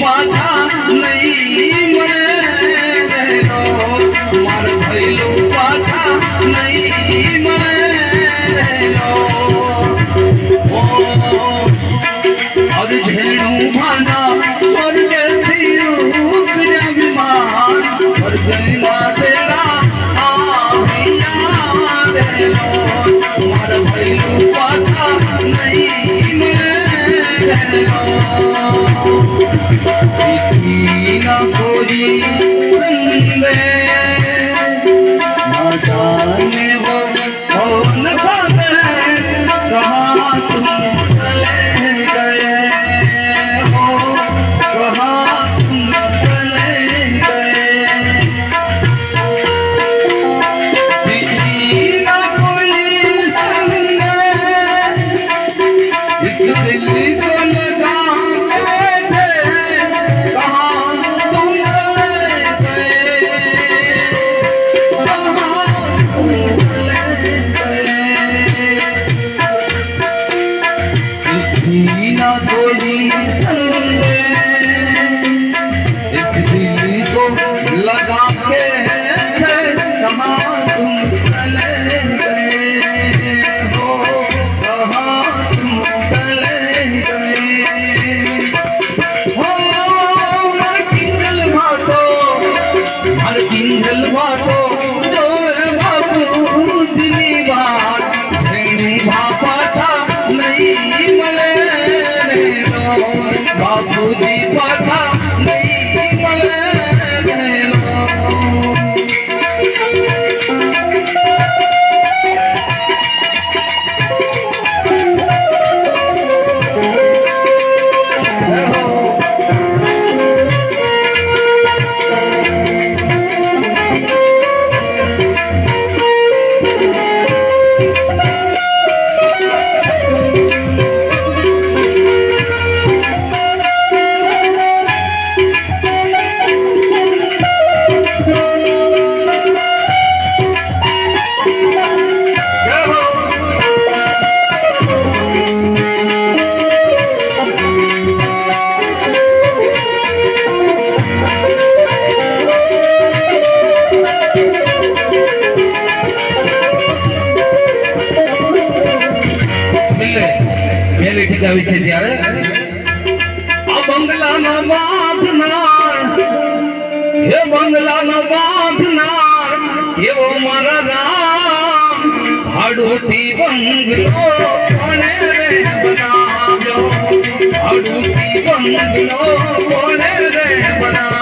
પાછા નહીં મળે માર ભૈલું પાછા નહીં મળે અર ઝેણું માના સ્વર્ગ થયું વિમાન સ્વર્ગ માસે મારા ભૈલું પાછા નહીં મળે எல்லா બંગલાના બાંધનાર હે બંગલાના બાંધનાર એવો મારા રામ હાડુથી બંગલો કોને રે બનાવ્યો? હાડુથી બંગલો કોને રે બનાવ્યો?